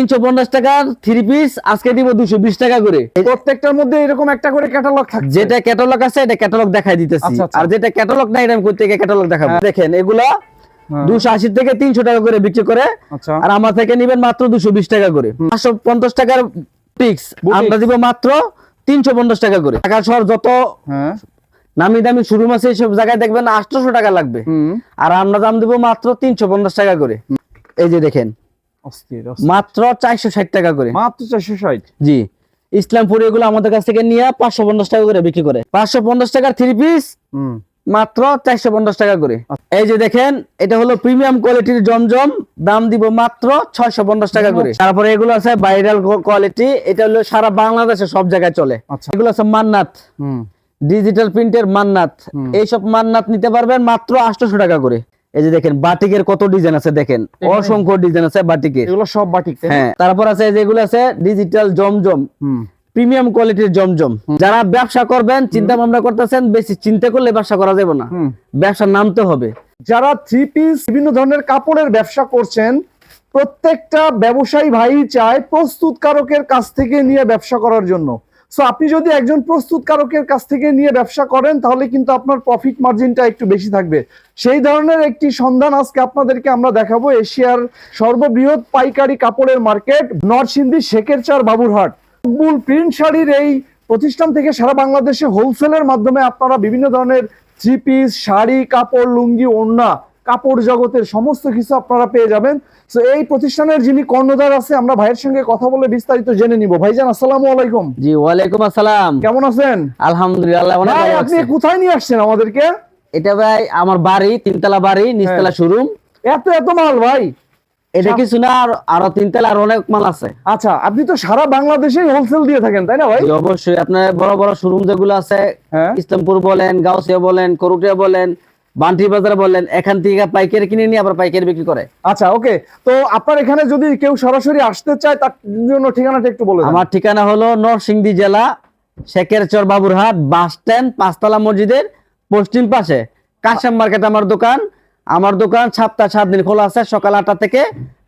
তিনশো পঞ্চাশ টাকার থ্রি পিস আজকে দিব দুশো বিশ টাকা করে। প্রত্যেকটার মধ্যে এরকম একটা করে ক্যাটালগ থাকছে? যেটা ক্যাটালগ আছে এটা ক্যাটালগ দেখাই দিতেছি। আর যেটা ক্যাটালগ নাই আমি কোথা ক্যাটালগ দেখাবো? দেখেন এগুলা। দুশো আশি থেকে তিনশো টাকা করে বিক্রি করে। আর আমার থেকে নিবেন মাত্র দুশো বিশ টাকা করে। পাঁচশো পঞ্চাশ টাকার পিক্স আমরা দিব মাত্র তিনশো পঞ্চাশ টাকা করে। ঢাকা শহর যত হ্যাঁ। নামি দামি শোরুম আছে এইসব জায়গায় দেখবেন আটশোশো টাকা লাগবে। আর আমরা দাম দিব মাত্র তিনশো পঞ্চাশ টাকা করে। এই যে দেখেন। মাত্র চারশো ষাট টাকা করে। মাত্র চারশো ষাট? জি। ইসলামপুর এগুলো আমাদের কাছ থেকে নিয়ে পাঁচশো পঞ্চাশ টাকা করে বিক্রি করে। পাঁচশো পঞ্চাশ টাকার থ্রি পিস মাত্র চারশো পঞ্চাশ টাকা করে। এই যে দেখেন এটা হলো প্রিমিয়াম কোয়ালিটির জমজম দাম দিব মাত্র ছয়শো পঞ্চাশ টাকা করে। তারপরে এগুলো আছে ভাইরাল কোয়ালিটি এটা হলো সারা বাংলাদেশে সব জায়গায় চলে। আচ্ছা। এগুলো আছে মান্নাত। হুম। ডিজিটাল প্রিন্টের মান্নাত। এইসব মান্নাত নিতে পারবেন মাত্র আটশোশো টাকা করে। এই যে দেখেন বাটিকের কত ডিজাইন আছে দেখেন? অসংখ্য ডিজাইন আছে বাটিকের। এগুলো সব বাটিক হ্যাঁ তারপর আছে যেগুলো আছে ডিজিটাল জমজম। প্রিমিয়াম কোয়ালিটির জমজম। যারা ব্যবসা করবেন চিন্তা ভাবনা করতেছেন বেশি চিন্তা করলে ব্যবসা করা যাবে না। ব্যবসা নামতে হবে। যারা থ্রি পিস বিভিন্ন ধরনের কাপড়ের ব্যবসা করছেন প্রত্যেকটা ব্যবসায়ী ভাই চায় প্রস্তুতকারকের কাছ থেকে নিয়ে ব্যবসা করার জন্য। সো আপনি যদি একজন প্রস্তুতকারকের কাছ থেকে নিয়ে ব্যবসা করেন, তাহলে কিন্তু আপনার প্রফিট মার্জিনটা একটু বেশি থাকবে। সেই ধরনের একটি সন্ধান আজকে আপনাদেরকে আমরা দেখাবো এশিয়ার সর্ববৃহৎ পাইকারি কাপড়ের মার্কেট, নরসিংদী শেখের চার বাবুরহাট। মূল প্রিন্ট শাড়ির এই প্রতিষ্ঠান থেকে সারা বাংলাদেশে হোলসেলের মাধ্যমে আপনারা বিভিন্ন ধরনের থ্রি পিস শাড়ি, কাপড়, লুঙ্গি, ওড়না কাপড় জগতের সমস্ত কিছু আপনারা পেয়ে যাবেন। তো এই প্রতিষ্ঠানের যিনি কর্ণধার আছে আমরা ভাইয়ের সঙ্গে কথা বলে বিস্তারিত জেনে নিব। ভাইজান আসসালামু আলাইকুম। জি ওয়ালাইকুম আসসালাম। কেমন আছেন? আলহামদুলিল্লাহ ভাই আপনি কোথায় নিয়ে আসছেন আমাদেরকে? এটা ভাই আমার বাড়ি তিনতলা বাড়ি নিচতলা শোরুম। এত এত মাল ভাই? এটা কিছু না আর আরও তিনতলা আর অনেক মাল আছে। আচ্ছা আপনি তো সারা বাংলাদেশে হোলসেল দিয়ে থাকেন তাই না ভাই? অবশ্যই। আপনার বড় বড় শোরুম যেগুলো আছে হ্যাঁ। ইসলামপুর বলেন গাউসিয়া বলেন করুটিয়া বলেন বান্টি বাজার বললেন এখান থেকে পাইকারি কিনে নিয়ে আবার পাইকারি বিক্রি করে। আচ্ছা ওকে। তো আপনার এখানে যদি কেউ সরাসরি আসতে চায় তার জন্য ঠিকানাটা একটু বলে আমার ঠিকানা হলো নরসিংদী জেলা শেখেরচর বাবুরহাট বাস স্ট্যান্ড পাঁচতলা মসজিদের পশ্চিম পাশে। কাশাম মার্কেট আমার দোকান। আমার দোকান সপ্তাহ সাত দিন খোলা আছে সকাল আটটা থেকে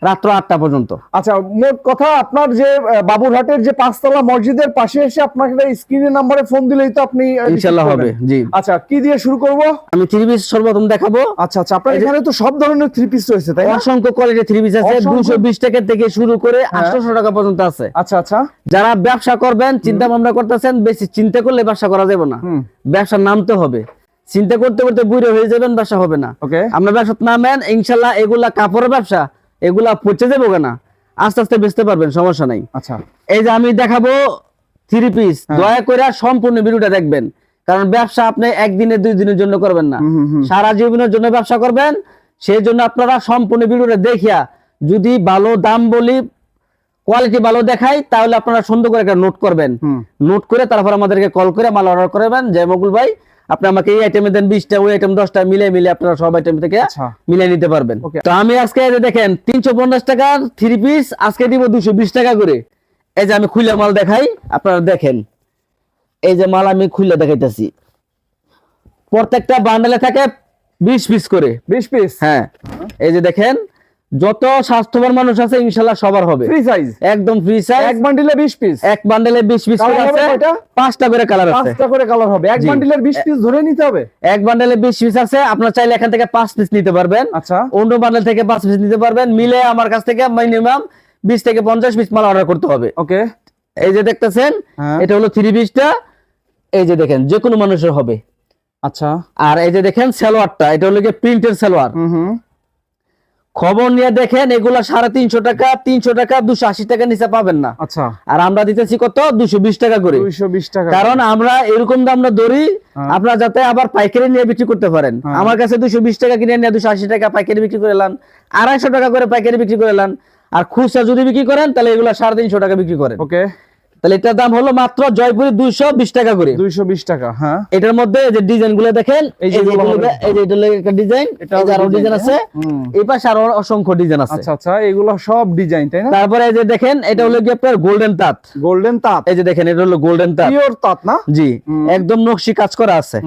রাত্র আটটা পর্যন্ত। আচ্ছা মোট কথা আপনার যে বাবুরহাটের যে পাঁচতলা মসজিদের পাশে এসে আপনাকে স্ক্রিনের নাম্বারে ফোন দিলেই তো আপনি ইনশাল্লাহ হবে জি। আচ্ছা কি দিয়ে শুরু করব? আমি থ্রি পিস সর্বপ্রথম দেখাবো। আচ্ছা আচ্ছা আপনার এখানে তো সব ধরনের থ্রি পিস রয়েছে তাই অসংখ্য কোয়ালিটি থ্রি পিস আছে অসংখ্য- দুশো বিশ টাকা থেকে শুরু করে আটশোশো টাকা পর্যন্ত আছে। আচ্ছা আচ্ছা। যারা ব্যবসা করবেন চিন্তা ভাবনা করতেছেন বেশি চিন্তা করলে ব্যবসা করা যাবে না। ব্যবসা নামতে হবে। চিন্তা করতে করতে বুড়ে হয়ে যাবেন ব্যবসা হবে না। ওকে। আপনার ব্যবসা নামেন ইনশাল্লাহ এগুলা কাপড়ের ব্যবসা এগুলা পচে যাব না আস্তে আস্তে বেচতে পারবেন সমস্যা নাই। আচ্ছা। এই যে আমি দেখাবো থ্রি পিস হ্যাঁ। দয়া করে সম্পূর্ণ ভিডিওটা দেখবেন। কারণ ব্যবসা আপনি একদিনের দুই দিনের জন্য করবেন না। সারা জীবনের জন্য ব্যবসা করবেন সেই জন্য আপনারা সম্পূর্ণ ভিডিওটা দেখিয়া যদি ভালো দাম বলি কোয়ালিটি ভালো দেখাই তাহলে আপনারা সুন্দর করে একটা নোট করবেন। নোট করে তারপর আমাদেরকে কল করে মাল অর্ডার করবেন যে মকুল ভাই। আপনি আমাকে এই আইটেমে দেন বিশটা ওই আইটেম দশটা মিলে মিলে আপনারা সব আইটেম থেকে আচ্ছা। মিলে নিতে পারবেন। তো আমি আজকে দেখেন তিনশো পঞ্চাশ টাকার থ্রি পিস আজকে দিব দুশো বিশ টাকা করে। এই যে আমি খুলে মাল দেখাই আপনারা দেখেন। এই যে মাল আমি খুলে দেখাইতেছি। প্রত্যেকটা বান্ডেলে থাকে বিশ পিস করে। বিশ পিস হ্যাঁ। এই যে দেখেন যত স্বাস্থ্যবান মানুষ আছে ইনশাল্লাহ সবার হবে। ফ্রি সাইজ একদম ফ্রি সাইজ এক বান্ডিলে বিশ পিস এক বান্ডেলে বিশ পিস আছে। পাঁচটা করে কালার আছে। পাঁচটা করে কালার হবে। এক জি। বান্ডিলের বিশ পিস ধরে নিতে হবে? এক বান্ডেলে বিশ পিস আছে। আপনার চাইলে এখান থেকে পাঁচ পিস নিতে পারবেন। আচ্ছা। অন্য বান্ডেল থেকে পাঁচ পিস নিতে পারবেন। মিলে আমার কাছ থেকে মিনিমাম বিশ থেকে পঞ্চাশ পিস মাল অর্ডার করতে হবে। ওকে। এই যে দেখতেছেন হ্যাঁ। এটা হলো থ্রি পিসটা এই যে দেখেন যে কোনো মানুষের হবে। আচ্ছা। আর এই যে দেখেন সালোয়ারটা এটা হলো গিয়ে প্রিন্টের সালোয়ার। হুম। খবর নিয়ে দেখেন এগুলা সাড়ে তিনশো টাকা তিনশো টাকা দুশো আশি টাকা নিচে পাবেন না। আচ্ছা। আর আমরা দিতেছি কত? দুশো বিশ টাকা করে। দুইশো বিশ টাকা কারণ আমরা এরকম দাম না ধরি হ্যাঁ। আপনারা যাতে আবার পাইকারি নিয়ে বিক্রি করতে পারেন। হ্যাঁ। আমার কাছে দুশো বিশ টাকা কিনে নিয়ে দুশো আশি টাকা পাইকারি বিক্রি করে এলাম আড়াইশো টাকা করে পাইকারি বিক্রি করে এলাম। আর খুচরা যদি বিক্রি করেন তাহলে এগুলো সাড়ে তিনশো টাকা বিক্রি করেন। ওকে। তাহলে এটার দাম হলো মাত্র জয়পুরি দুইশো বিশ টাকা করে। দুইশো বিশ টাকা হ্যাঁ। এটার মধ্যে যে ডিজাইনগুলো দেখেন এই এই যে যে এগুলো এগুলো- হবে। এই যে এটা ডিজাইন এটা এই যে আরও ডিজাইন আছে এই পাশে আরও অসংখ্য ডিজাইন আছে। আচ্ছা আচ্ছা এগুলো সব ডিজাইন তাই না? তারপরে এই যে দেখেন এটা হলো কি আপনার গোল্ডেন তাঁত। গোল্ডেন তাঁত? এই যে দেখেন এটা হলো গোল্ডেন তাঁত। পিওর তাঁত না? জি একদম নকশি কাজ করা আছে।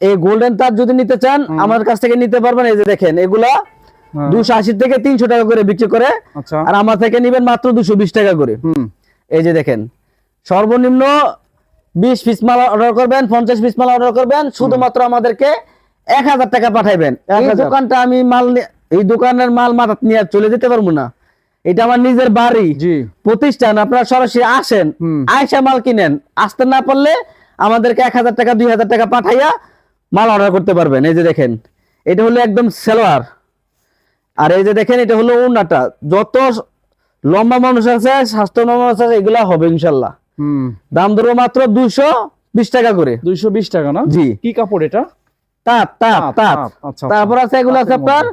এই গোল্ডেন তার যদি নিতে চান আমার কাছ থেকে নিতে পারবেন এই যে দেখেন এগুলা হ্যাঁ। দুশো আশি থেকে তিনশো টাকা করে বিক্রি করে আচ্ছা। আর আমার থেকে নিবেন মাত্র দুশো বিশ টাকা করে। হুম। এই যে দেখেন সর্বনিম্ন বিশ পিস মাল অর্ডার করবেন পঞ্চাশ পিস মাল অর্ডার করবেন শুধুমাত্র আমাদেরকে এক হাজার টাকা পাঠাইবেন। এই দোকানটা আমি মাল এই দোকানের মাল মাথা নিয়ে চলে যেতে পারব না। এটা আমার নিজের বাড়ি। প্রতিষ্ঠান আপনারা সরাসরি আসেন। আয়সা মাল কিনেন। আসতে না পারলে আমাদেরকে এক হাজার টাকা দুই হাজার টাকা পাঠাইয়া মাল অর্ডার করতে পারবেন। এই যে দেখেন এটা হলো একদম সেলোয়ার আর এই যে দেখেন এটা হলো উন্নাটা যত লম্বা মানুষ আছে স্বাস্থ্য মানুষ আছে এগুলা হবে ইনশাল্লাহ। দাম ধরবো মাত্র দুইশো বিশ টাকা করে। দুইশো বিশ টাকা না? জি। কি কাপড় এটা? তাঁত তাঁত তাঁত, তাঁত, আচ্ছা, তারপর আছে এগুলো আছে আপনার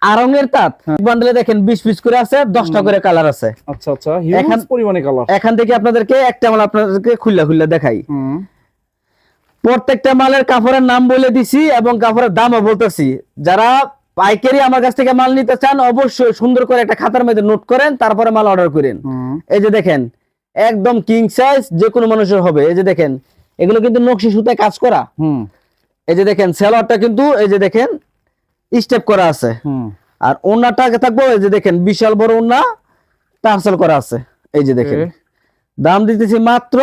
আরঙের তাঁত। বান্ডেলে দেখেন বিশ পিস করে আছে দশটা করে কালার আছে। আচ্ছা আচ্ছা। এখান- পরিমাণে কালার এখান থেকে আপনাদেরকে একটা মাল আপনাদেরকে খুললা খুললা দেখাই। প্রত্যেকটা মালের কাপড়ের নাম বলে দিছি এবং কাপড়ের দামও বলতেছি। যারা পাইকারি আমার কাছ থেকে মাল নিতে চান অবশ্যই সুন্দর করে একটা খাতার মধ্যে নোট করেন তারপরে মাল অর্ডার করেন। এই যে দেখেন একদম কিং সাইজ যে কোনো মানুষের হবে। এই যে দেখেন এগুলো কিন্তু নকশি সুতায় কাজ করা। হুম। এই যে দেখেন সেলোয়ারটা কিন্তু এই যে দেখেন স্টেপ করা আছে। আর ওন্নাটা থাকব এই যে দেখেন বিশাল বড় ওন্না টার্সেল করা আছে। এই যে দেখেন দাম দিতেছি মাত্র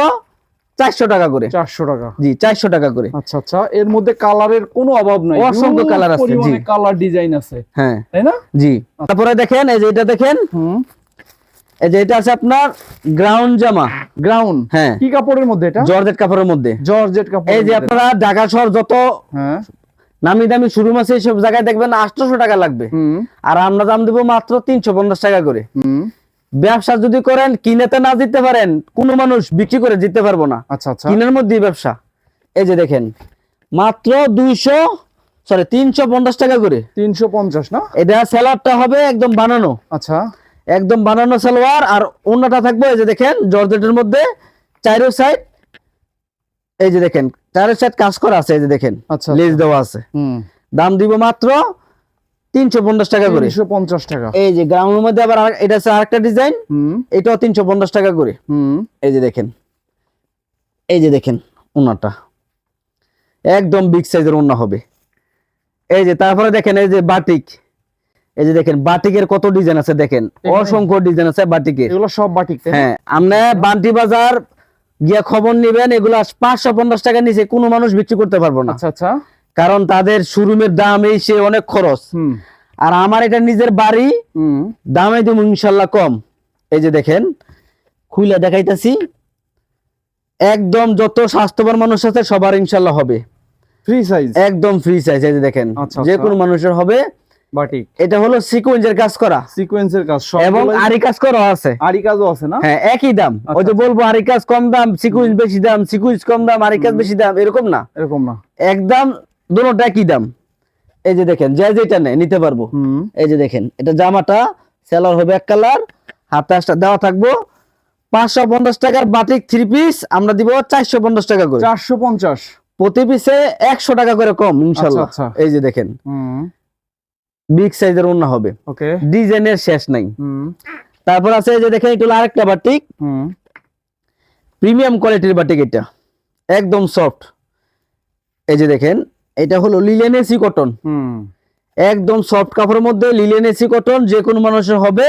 চারশো টাকা করে। চারশো টাকা। জি চারশো টাকা করে। আচ্ছা আচ্ছা এর মধ্যে কালারের কোনো অভাব নাই। অসংখ্য colour আছে, জি। কালার ডিজাইন আছে। হ্যাঁ। তাই না? জি। তারপরে দেখেন এই যে এটা দেখেন। এই যে এটা আছে আপনার গ্রাউন্ড জামা। গ্রাউন্ড? হ্যাঁ। কি কাপড়ের মধ্যে এটা? জর্জেট কাপড়ের মধ্যে। জর্জেট কাপড় এই যে আপনারা ঢাকা শহর যত হ্যাঁ। নামি দামি শোরুম আছে এইসব জায়গায় দেখবেন আটশোশো টাকা লাগবে। আর আমরা দাম দেবো মাত্র তিনশো পঞ্চাশ টাকা করে। হুম। ব্যবসা যদি করেন কিনেতে না জিততে পারেন কোনো মানুষ বিক্রি করে জিততে পারব না। আচ্ছা আচ্ছা। কিনের মধ্যেই ব্যবসা। এই যে দেখেন মাত্র দুইশো সরি তিনশো পঞ্চাশ টাকা করে। তিনশো পঞ্চাশ না? এটা স্যালাডটা হবে একদম বানানো। আচ্ছা। একদম বানানো সালোয়ার আর অন্যটা থাকবে এই যে দেখেন জর্জেটের মধ্যে চারো সাইড। এই যে দেখেন চারো সাইড কাজ করা আছে এই যে দেখেন আচ্ছা লেজ দেওয়া আছে। হুম। দাম দিব মাত্র তিনশো পঞ্চাশ টাকা করে। তিনশো পঞ্চাশ টাকা। এই যে গ্রাউন্ডের মধ্যে আবার এটা আছে আরেকটা ডিজাইন এটাও তিনশো পঞ্চাশ টাকা করে। এই যে দেখেন। এই যে দেখেন ওনাটা। একদম বিগ সাইজের ওনা হবে। এই যে তারপরে দেখেন এই যে বাটিক এই যে দেখেন বাটিকের কত ডিজাইন আছে দেখেন। অসংখ্য ডিজাইন আছে বাটিকের এগুলো সব বাটিক হ্যাঁ আপনি বান্টি বাজার গিয়া খবর নিবেন এগুলো পাঁচশো পঞ্চাশ টাকা নিচে কোনো মানুষ বিক্রি করতে পারব না। আচ্ছা আচ্ছা। কারণ তাদের শোরুমের দাম এই সে অনেক খরচ। আর আমার এটা নিজের বাড়ি দামে দিব ইনশাল্লাহ কম। এই যে দেখেন খুলে দেখাইতেছি। একদম যত স্বাস্থ্যবান মানুষ আছে সবার ইনশাল্লাহ হবে। ফ্রি সাইজ একদম ফ্রি সাইজ এই যে দেখেন আচ্ছা, যে আচ্ছা। কোনো মানুষের হবে। বাটিক এটা হলো সিকুয়েন্সের কাজ করা। সিকোয়েন্সের কাজ এবং আরি কাজ করা আছে। আরি কাজও আছে না? হ্যাঁ একই দাম। ওই যে আচ্ছা। বলব আরি কাজ কম দাম সিকুয়েন্স বেশি দাম সিকুয়েন্স কম দাম আরি কাজ বেশি দাম এরকম না। এরকম না। একদম দুটোটা একই দাম। এই যে দেখেন যে যেটা নেয় নিতে পারব। এই যে দেখেন এটা জামাটা সেলার হবে এক কালার হাতে আসটা দেওয়া থাকব। পাঁচশো পঞ্চাশ টাকার বাটিক থ্রি পিস আমরা দিব চারশো পঞ্চাশ টাকা করে। চারশো পঞ্চাশ। প্রতি পিসে একশো টাকা করে কম ইনশাল্লাহ। আচ্ছা, এই যে দেখেন। হুম। বিগ সাইজের অন্য হবে। ওকে। ডিজাইনের শেষ নাই। তারপর আছে এই যে দেখেন এটা হলো আরেকটা বাটিক। হুম। প্রিমিয়াম কোয়ালিটির বাটিক এটা। একদম সফট এই যে দেখেন এটা হলো লিলেন এসি কটন হুম। একদম সফট কাপড়ের মধ্যে লিলেন এসি কটন যে কোনো মানুষের হবে।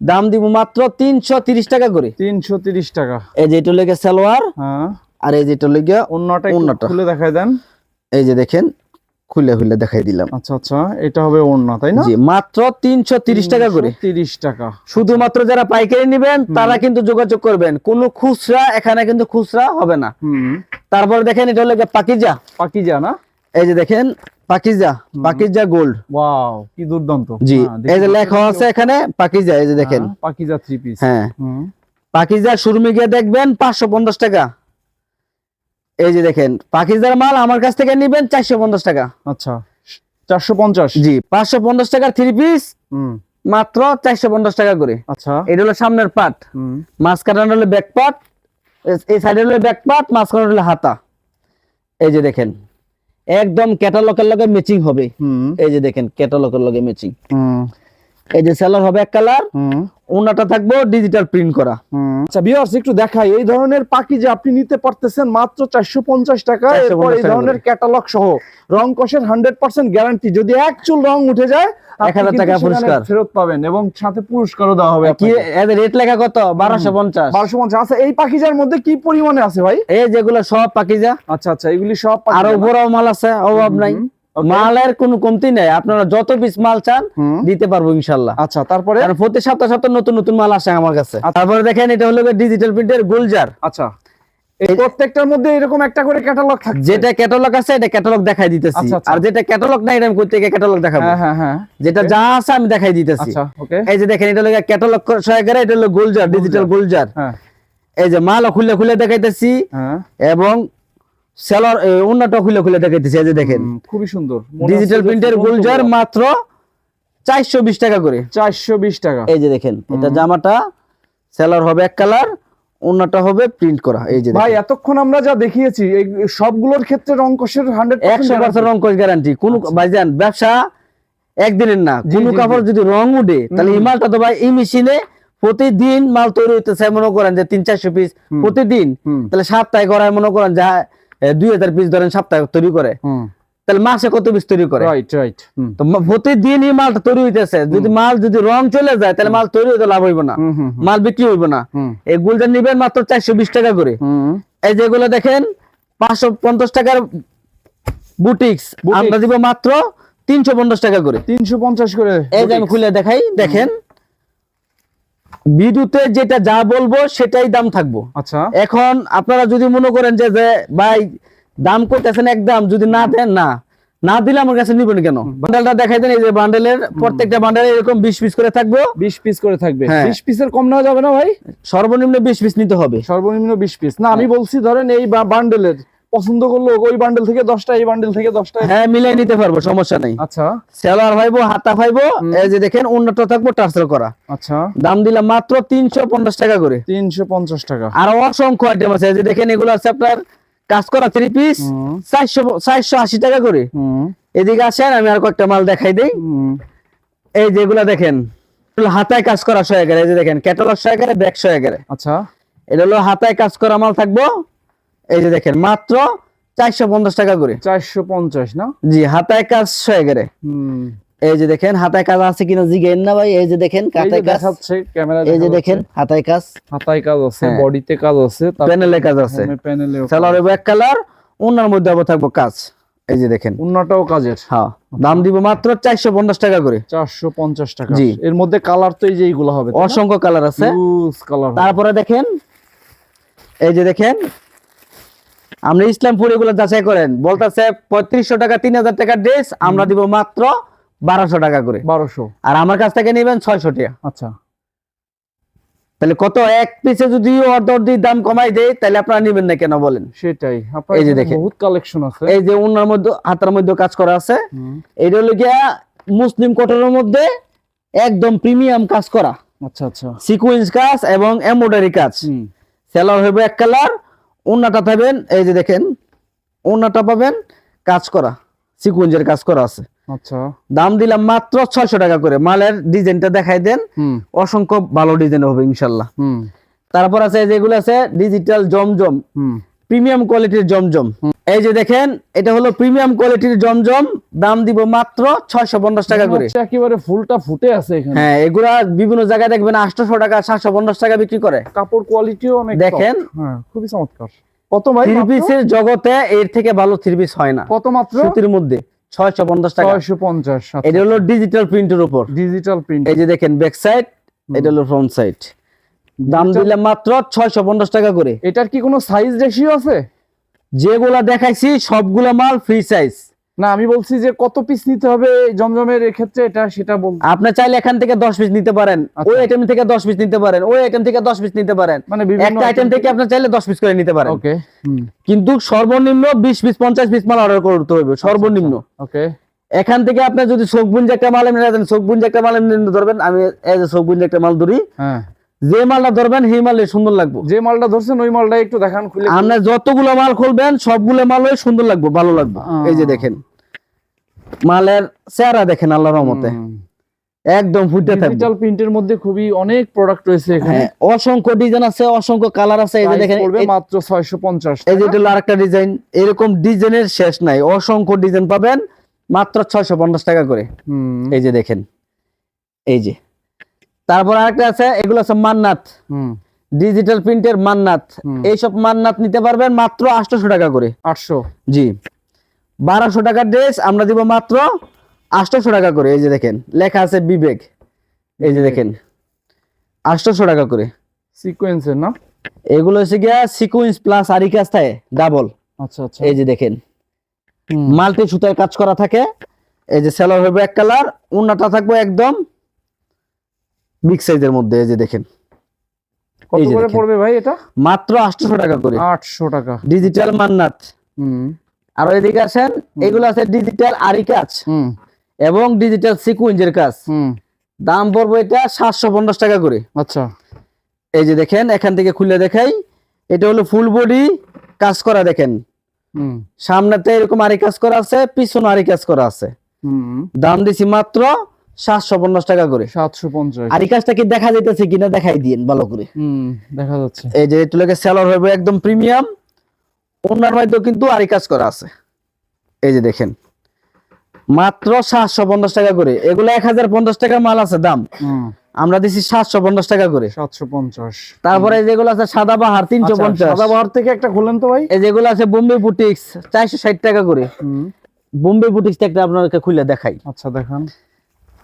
দাম দিব মাত্র তিনশো তিরিশ টাকা করে। তিনশো তিরিশ টাকা। এই যে এটা লেগে সালোয়ার হ্যাঁ। আর এই যে এটা লেগে অন্যটা ওড়নাটা। খুলে দেখাই দেন। এই যে দেখেন খুলে খুলে দেখাই দিলাম। আচ্ছা আচ্ছা এটা হবে ওড়না তাই না? জি মাত্র তিনশো তিরিশ টাকা করে। তিরিশ টাকা। শুধুমাত্র যারা পাইকারি নেবেন তারা কিন্তু যোগাযোগ করবেন। কোনো খুচরা এখানে কিন্তু খুচরা হবে না। তারপর দেখেন এটা হলো পাকিজা। পাকিজা না? এই যে দেখেন পাকিজা পাকিজা গোল্ড ওয়াও কি দুর্দান্ত। জি হ্যাঁ, এই যে লেখা আছে এখানে পাকিজা এই যে দেখেন। হ্যাঁ, পাকিজা থ্রি পিস হ্যাঁ। পাকিজা শোরুমে গিয়ে দেখবেন পাঁচশো পঞ্চাশ টাকা। এই যে দেখেন পাকিজার মাল আমার কাছ থেকে নিবেন চারশো পঞ্চাশ টাকা। আচ্ছা চারশো পঞ্চাশ? জি পাঁচশো পঞ্চাশ টাকার থ্রি পিস হুম। মাত্র চারশো পঞ্চাশ টাকা করে। আচ্ছা। এটা হলো সামনের পাট। মাঝখানে হলো ব্যাক পাট এই সাইডে হলো ব্যাক পাট মাঝখানে হলো হাতা। এই যে দেখেন একদম ক্যাটালগের লগে ম্যাচিং হবে। এই যে দেখেন ক্যাটালগের লগে ম্যাচিং এই যে সেলার হবে এক কালার ওনাটা থাকব ডিজিটাল প্রিন্ট করা। আচ্ছা ভিউয়ার্স একটু দেখাই এই ধরনের পাখি যে আপনি নিতে পারতেছেন মাত্র চারশো পঞ্চাশ টাকা এরপর এই ধরনের ক্যাটালগ সহ রং কষের হান্ড্রেড পার্সেন্ট গ্যারান্টি যদি এক চুল রং উঠে যায় আপনি 1000 টাকা পুরস্কার। ফেরত পাবেন এবং সাথে পুরস্কারও দেওয়া হবে কি এদের রেট লেখা কত? আচ্ছা এই পাখিজার মধ্যে কি পরিমাণে আছে ভাই? এই যেগুলো সব আচ্ছা আচ্ছা এগুলি সব আরও পাখিজা মাল আছে অভাব নাই. মালের কোনো কমতি নাই। আপনারা যত পিস মাল চান দিতে পারব ইনশাল্লাহ। আচ্ছা তারপরে? প্রতি সপ্তাহ সপ্তাহ নতুন নতুন মাল আসে আমার কাছে। তারপরে দেখেন এটা হলো ডিজিটাল প্রিন্টের গুলজার আচ্ছা। প্রত্যেকটার মধ্যে এরকম একটা করে ক্যাটালগ থাকছে? যেটা ক্যাটালগ আছে এটা ক্যাটালগ দেখাই দিতেছি। আচ্ছা, আচ্ছা। আর যেটা ক্যাটালগ নাই আমি কোথা থেকে ক্যাটালগ দেখাবো? হ্যাঁ হ্যাঁ হ্যাঁ। যেটা যা আছে আমি দেখাই দিতেছি। আচ্ছা এই যে দেখেন এটা হলো ক্যাটালগ সহায়কারে এটা হলো গুলজার ডিজিটাল গুলজার এই যে মাল খুলে খুলে দেখাইতেছি এবং সেলর অন্যটা খুলে খুলে দেখাইতেছি এই যে দেখেন। খুবই সুন্দর। ডিজিটাল প্রিন্টের গুলজার মাত্র চারশো বিশ টাকা করে। চারশো বিশ টাকা। এই যে দেখেন এটা জামাটা সেলার হবে এক কালার অন্যটা হবে প্রিন্ট করা এই যে ভাই এতক্ষণ আমরা যা দেখিয়েছি এই সবগুলোর ক্ষেত্রে রংকশের হান্ড্রেড একশো পার্সেন্ট রং কোচ গ্যারান্টি কোন ভাইজান ব্যবসা একদিনের না। কোন কাপড় যদি রং উঠে তাহলে এই মালটা তো ভাই এই মেশিনে প্রতিদিন মাল তৈরি হইতেছে মনে করেন যে তিন চারশো পিস প্রতিদিন। তাহলে সপ্তাহে করায় মনে করেন যা দুই হাজার পিস ধরেন সপ্তাহে তৈরি করে। তাহলে মাসে কত পিস তৈরি করে? রাইট রাইট তো মা- প্রতিদিন এই মালটা তৈরি হইতেছে। যদি মাল যদি রং চলে যায় তাহলে মাল তৈরি হইতে লাভ হইব না। মাল বিক্রি হইব না। এই গুলজার নিবেন মাত্র চারশো বিশ টাকা করে। এই যেগুলো দেখেন পাঁচশো পঞ্চাশ টাকার বুটিক্স। বুটিক্স। আমরা দিব মাত্র তিনশো পঞ্চাশ টাকা করে। তিনশো পঞ্চাশ করে এই যে আমি খুলে দেখাই দেখেন। বিদ্যুতে যেটা যা বলব সেটাই দাম থাকব। আচ্ছা। এখন আপনারা যদি মনে করেন যে যে ভাই দাম করতেছেন একদম যদি না দেন না। না দিলে আমার কাছে নিবেন কেন? বান্ডেলটা দেখাই দেন এই যে বান্ডেলের প্রত্যেকটা বান্ডেলে এরকম বিশ পিস করে থাকব। বিশ পিস করে থাকবে। হ্যাঁ। বিশ পিসের কম নেওয়া যাবে না ভাই? সর্বনিম্ন বিশ পিস নিতে হবে। সর্বনিম্ন বিশ পিস। না আমি বলছি ধরেন এই বান্ডেলের পছন্দ করল ওই বান্ডেল থেকে দশটা এই বান্ডেল থেকে দশটা। হ্যাঁ মিলাই নিতে পারব সমস্যা নেই। আচ্ছা। সেলার ভাইবো হাতা ভাইবো এই যে দেখেন উন্নত থাকব টার্সেল করা। আচ্ছা। দাম দিলাম মাত্র তিনশো পঞ্চাশ টাকা করে। তিনশো পঞ্চাশ টাকা। আর অসংখ্য আইটেম আছে এই যে দেখেন এগুলো আছে আপনার কাজ করা থ্রি পিস চারশো চারশো আশি টাকা করে। এদিকে আসেন আমি আর কয়েকটা মাল দেখাই দিই। এই যেগুলা দেখেন হাতায় কাজ করা সহায়কারে এই যে দেখেন ক্যাটালগ সহায়কারে ব্যাগ সহায়কারে আচ্ছা। এটা হলো হাতায় কাজ করা মাল থাকব এই যে দেখেন মাত্র চারশো পঞ্চাশ টাকা করে। চারশো পঞ্চাশ না? জি হাতায় কাজ ছয় হুম। এই যে দেখেন হাতায় কাজ আছে কিনা জিগেন না ভাই এই যে দেখেন হাতায় কাজ। দেখাচ্ছে ক্যামেরা এই যে দেখেন হাতায় কাজ। হাতায় কাজ আছে হ্যাঁ। বডিতে কাজ আছে প্যানেলে কাজ আছে। প্যানেলে সালোয়ার এক কালার ওনার মধ্যে আবার থাকব কাজ। এই যে দেখেন। উন্নটাও কাজের। হ্যাঁ দাম দিব মাত্র চারশো পঞ্চাশ টাকা করে। চারশো পঞ্চাশ টাকা। জি। এর মধ্যে কালার তো এই যে এইগুলো হবে অসংখ্য কালার আছে। কালার তারপরে দেখেন এই যে দেখেন আমরা ইসলামপুর এগুলো যাচাই করেন। বলতেছে পঁয়ত্রিশশো টাকা তিন হাজার টাকার ড্রেস আমরা দিব মাত্র বারোশো টাকা করে। বারোশো। আর আমার কাছ থেকে নেবেন ছয়শো টাকা। আচ্ছা। তাহলে কত? এক পিসে যদি অর্ধ অর্ধি দাম কমাই দেয় তাহলে আপনারা নেবেন না কেন বলেন? সেটাই। এই যে দেখেন। বহুত কালেকশন আছে। এই যে ওনার মধ্যে হাতার মধ্যে কাজ করা আছে। এটা হলো গিয়া মুসলিম কটনের মধ্যে একদম প্রিমিয়াম কাজ করা। আচ্ছা আচ্ছা। সিকুয়েন্স কাজ এবং এমব্রয়ডারি কাজ। সেলার হবে এক কালার ওনাটা পাবেন এই যে দেখেন ওনাটা পাবেন কাজ করা সিকুয়েন্সের কাজ করা আছে। আচ্ছা। দাম দিলাম মাত্র ছয়শো টাকা করে। মালের ডিজাইনটা দেখাই দেন অসংখ্য ভালো ডিজাইন হবে ইনশাল্লাহ। হুম। তারপর আছে যেগুলো আছে ডিজিটাল জমজম। প্রিমিয়াম কোয়ালিটির জমজম। এই যে দেখেন এটা হলো প্রিমিয়াম কোয়ালিটির জমজম দাম দিব মাত্র ছয়শো পঞ্চাশ টাকা করে। একেবারে ফুলটা ফুটে আছে হ্যাঁ এগুলা বিভিন্ন জায়গায় দেখবেন আটশোশো টাকা সাতশো পঞ্চাশ টাকা বিক্রি করে। কাপড় কোয়ালিটিও অনেক দেখেন। হ্যাঁ খুবই চমৎকার। কত ভাই থ্রি পিসের জগতে এর থেকে ভালো থ্রি পিস হয় না। কত মাত্র? সুতির মধ্যে ছয়শো পঞ্চাশ টাকা। ছয়শো পঞ্চাশ এটা হলো ডিজিটাল প্রিন্টের উপর। ডিজিটাল প্রিন্ট এই যে দেখেন ব্যাক সাইড এটা হলো ফ্রন্ট সাইড দাম দিলে মাত্র ছয়শো পঞ্চাশ টাকা করে। এটার কি কোনো সাইজ রেশিও আছে? যেগুলা দেখাইছি সবগুলা মাল ফ্রি সাইজ না আমি বলছি যে কত পিস নিতে হবে জমজমের ক্ষেত্রে এটা সেটা বল আপনি চাইলে এখান থেকে দশ পিস নিতে পারেন আচ্ছা। ওই আইটেম থেকে দশ পিস নিতে পারেন ওই আইটেম থেকে দশ পিস নিতে পারেন। মানে বিভিন্ন একটা আইটেম থেকে আপনি চাইলে দশ পিস করে নিতে পারেন। ওকে কিন্তু সর্বনিম্ন বিশ পিস পঞ্চাশ পিস মাল অর্ডার করতে হবে সর্বনিম্ন। ওকে এখান থেকে আপনি যদি চোখবুঞ্জ একটা মাল এমনি দেন চোখবুঞ্জ একটা মাল এমনি ধরবেন আমি এই যে চোখবুঞ্জ একটা মাল ধরি হ্যাঁ। যে মালটা ধরবেন সেই মালে সুন্দর লাগবে। যে মালটা ধরছেন ওই মালটা একটু দেখান খুলে আপনি যতগুলো মাল খুলবেন সবগুলো মালই সুন্দর লাগবে ভালো লাগবে। এই যে দেখেন মালের চেহারা দেখেন আল্লাহর রহমতে। একদম ফুটে থাকবে। ডিজিটাল প্রিন্টের মধ্যে খুবই অনেক প্রোডাক্ট রয়েছে এখানে। হ্যাঁ অসংখ্য ডিজাইন আছে অসংখ্য কালার আছে এই যে দেখেন পড়বে মাত্র 650 এই যে এটা আরেকটা ডিজাইন এরকম ডিজাইনের শেষ নাই। অসংখ্য ডিজাইন পাবেন মাত্র ছয়শো পঞ্চাশ টাকা করে। এই যে দেখেন এই যে। তারপর আরেকটা আছে এগুলো আছে মান্নাত। ডিজিটাল প্রিন্টের মান্নাত। এইসব মান্নাত নিতে পারবেন মাত্র আটশোশো টাকা করে। 800 জি। বারোশো টাকার ড্রেস আমরা দিব মাত্র আটশোশো টাকা করে। এই যে দেখেন লেখা আছে বিবেক। এই যে দেখেন আটশোশো টাকা করে। সিকোয়েন্সের না? এগুলো হচ্ছে গিয়া সিকুয়েন্স প্লাস আরি কাজ থাকে ডাবল। আচ্ছা আচ্ছা। এই যে দেখেন মাল্টি সুতায় কাজ করা থাকে। এই যে সেলার হবে এক কালার উন্নাটা থাকবে একদম বিগ সাইজের মধ্যে এই যে দেখেন। কত করে। পড়বে ভাই এটা? মাত্র আটশোশো টাকা করে। 800 টাকা। ডিজিটাল মান্নাত। হুম। আর এদিকে আসেন এগুলো আছে ডিজিটাল আরি কাজ। হুম। এবং ডিজিটাল সিকুয়েন্সের কাজ। হুম। দাম পড়বে এটা সাতশো পঞ্চাশ টাকা করে। আচ্ছা। এই যে দেখেন এখান থেকে খুলে দেখাই। এটা হলো ফুল বডি কাজ করা দেখেন। হুম। সামনেতে এরকম আরি কাজ করা আছে পিছনে আরি কাজ করা আছে। হুম। দাম দিছি মাত্র সাতশো পঞ্চাশ টাকা করে। 750 আর এই কাজটা কি দেখা যাইতেছে কিনা দেখাই দিন ভালো করে। হুম দেখা যাচ্ছে। এই যে সেলর হবে একদম প্রিমিয়াম অন্যার মধ্যেও কিন্তু আরি কাজ করা আছে। এই যে দেখেন মাত্র সাতশো পঞ্চাশ টাকা করে। এগুলো এক হাজার পঞ্চাশ টাকা মাল আছে দাম। আমরা দিছি সাতশো পঞ্চাশ টাকা করে। 750 তারপরে যেগুলো আছে সাদা বাহার তিনশো আচ্ছা, পঞ্চাশ। সাদা বাহার থেকে একটা খুলেন তো ভাই। এই যেগুলো আছে বোম্বে বুটিক্স চারশো ষাট টাকা করে। হুম। বোম্বে বুটিক্স একটা আপনাকে খুলে দেখাই। আচ্ছা দেখান।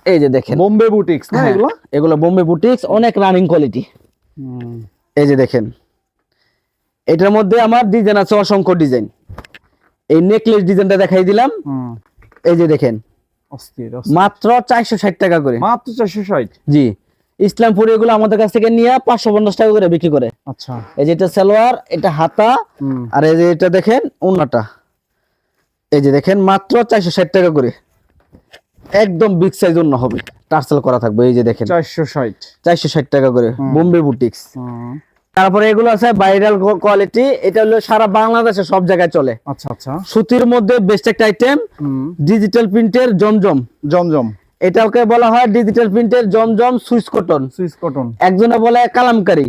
এই যে দেখেন। বোম্বে বুটিক্স না হ্যাঁ, এগুলো? এগুলো বোম্বে বুটিক্স অনেক রানিং কোয়ালিটি এই যে দেখেন। এটার মধ্যে আমার ডিজাইন আছে অসংখ্য ডিজাইন এই নেকলেস ডিজাইনটা দেখাই দিলাম। এই যে দেখেন। মাত্র চারশো ষাট টাকা করে। মাত্র 460 জি। ইসলামপুর এগুলো আমাদের কাছ থেকে নিয়ে পাঁচশো পঞ্চাশ টাকা করে বিক্রি করে। আচ্ছা। এই যে এটা সালোয়ার এটা হাতা আর এই যে এটা দেখেন ওন্নাটা। এই যে দেখেন মাত্র চারশো ষাট টাকা করে। একদম বিগ সাইজ অন্য হবে। টার্সেল করা থাকবে এই যে দেখেন। 460 চারশো ষাট টাকা করে বোম্বে বুটিক্স তারপরে এগুলো আছে ভাইরাল কোয়ালিটি এটা হলো সারা বাংলাদেশে সব জায়গায় চলে। আচ্ছা আচ্ছা। সুতির মধ্যে বেস্ট একটা আইটেম ডিজিটাল প্রিন্টের জমজম। জমজম। এটাকে বলা হয় ডিজিটাল প্রিন্টের জমজম সুইস কটন সুইস কটন একজনে বলে কালামকারি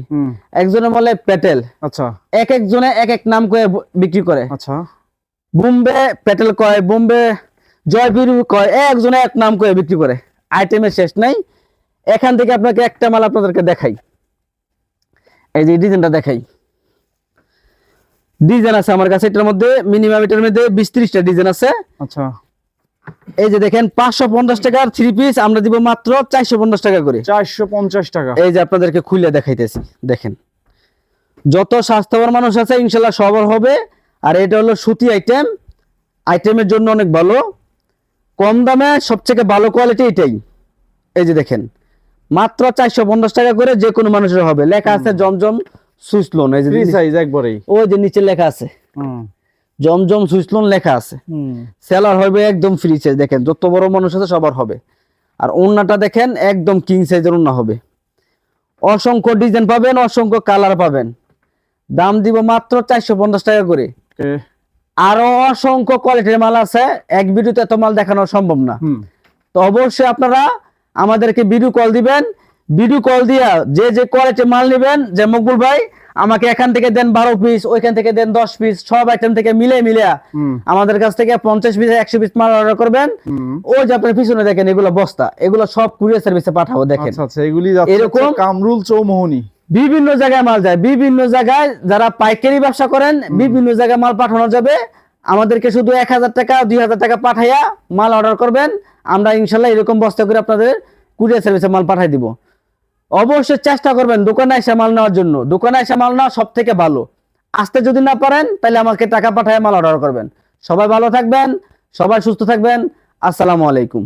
একজনে বলে পেটেল আচ্ছা। এক একজনে এক এক নাম করে বিক্রি করে। আচ্ছা। বোম্বে পেটেল কয়? বোম্বে জয়পুর কয় একজনে এক নাম করে বিক্রি করে। আইটেমের শেষ নাই। এখান থেকে আপনাকে একটা মাল আপনাদেরকে দেখাই। এই যে ডিজাইনটা দেখাই। ডিজাইন আছে আমার কাছে এটার মধ্যে মিনিমাম এটার মধ্যে বিশ ত্রিশটা ডিজাইন আছে। আচ্ছা। এই যে দেখেন পাঁচশো পঞ্চাশ টাকার থ্রি পিস আমরা দিব মাত্র চারশো পঞ্চাশ টাকা করে। 450 টাকা। এই যে আপনাদেরকে খুলে দেখাইতেছি দেখেন। যত স্বাস্থ্যবান মানুষ আছে ইনশাল্লাহ সবার হবে। আর এটা হলো সুতি আইটেম আইটেমের জন্য অনেক ভালো। কম দামে সবথেকে ভালো কোয়ালিটি এটাই। এই যে দেখেন মাত্র চারশো পঞ্চাশ টাকা করে যে কোনো মানুষের হবে। লেখা আছে জমজম সুইচ লোন এই যে সাইজ একবারেই। ওই যে নিচে লেখা আছে। জমজম সুইচ লোন লেখা আছে। হুম। সেলার হবে একদম ফ্রি সাইজ দেখেন যত বড় মানুষ আছে সবার হবে। আর ওন্নাটা দেখেন একদম কিং সাইজের ওন্না হবে। অসংখ্য ডিজাইন পাবেন অসংখ্য কালার পাবেন। দাম দিব মাত্র চারশো পঞ্চাশ টাকা করে। আরও অসংখ্য কোয়ালিটির মাল আছে। এক ভিডিওতে এত মাল দেখানো সম্ভব না। তো অবশ্যই আপনারা আমাদেরকে ভিডিও কল দিবেন। ভিডিও কল দিয়া যে যে কোয়ালিটির মাল নেবেন যে মকবুল ভাই আমাকে এখান থেকে দেন বারো পিস ওইখান থেকে দেন দশ পিস সব আইটেম থেকে মিলে মিলে আমাদের কাছ থেকে পঞ্চাশ পিস একশো পিস মাল অর্ডার করবেন। ওই যে আপনার পিছনে দেখেন এগুলো বস্তা এগুলো সব কুরিয়ার সার্ভিসে পাঠাবো দেখেন। আচ্ছা আচ্ছা এগুলি এরকম- কামরুল চৌমোহনী। বিভিন্ন জায়গায় মাল যায়। বিভিন্ন জায়গায় যারা পাইকারি ব্যবসা করেন বিভিন্ন জায়গায় মাল পাঠানো যাবে। আমাদেরকে শুধু এক হাজার টাকা দুই হাজার টাকা পাঠাইয়া মাল অর্ডার করবেন। আমরা ইনশাল্লাহ এরকম বস্তা করে আপনাদের কুরিয়ার সার্ভিসে মাল পাঠাই দিব। অবশ্যই চেষ্টা করবেন দোকানে এসে মাল নেওয়ার জন্য। দোকানে এসে মাল নেওয়া সব থেকে ভালো। আসতে যদি না পারেন তাহলে আমাকে টাকা পাঠায় মাল অর্ডার করবেন। সবাই ভালো থাকবেন সবাই সুস্থ থাকবেন। আসসালামু আলাইকুম।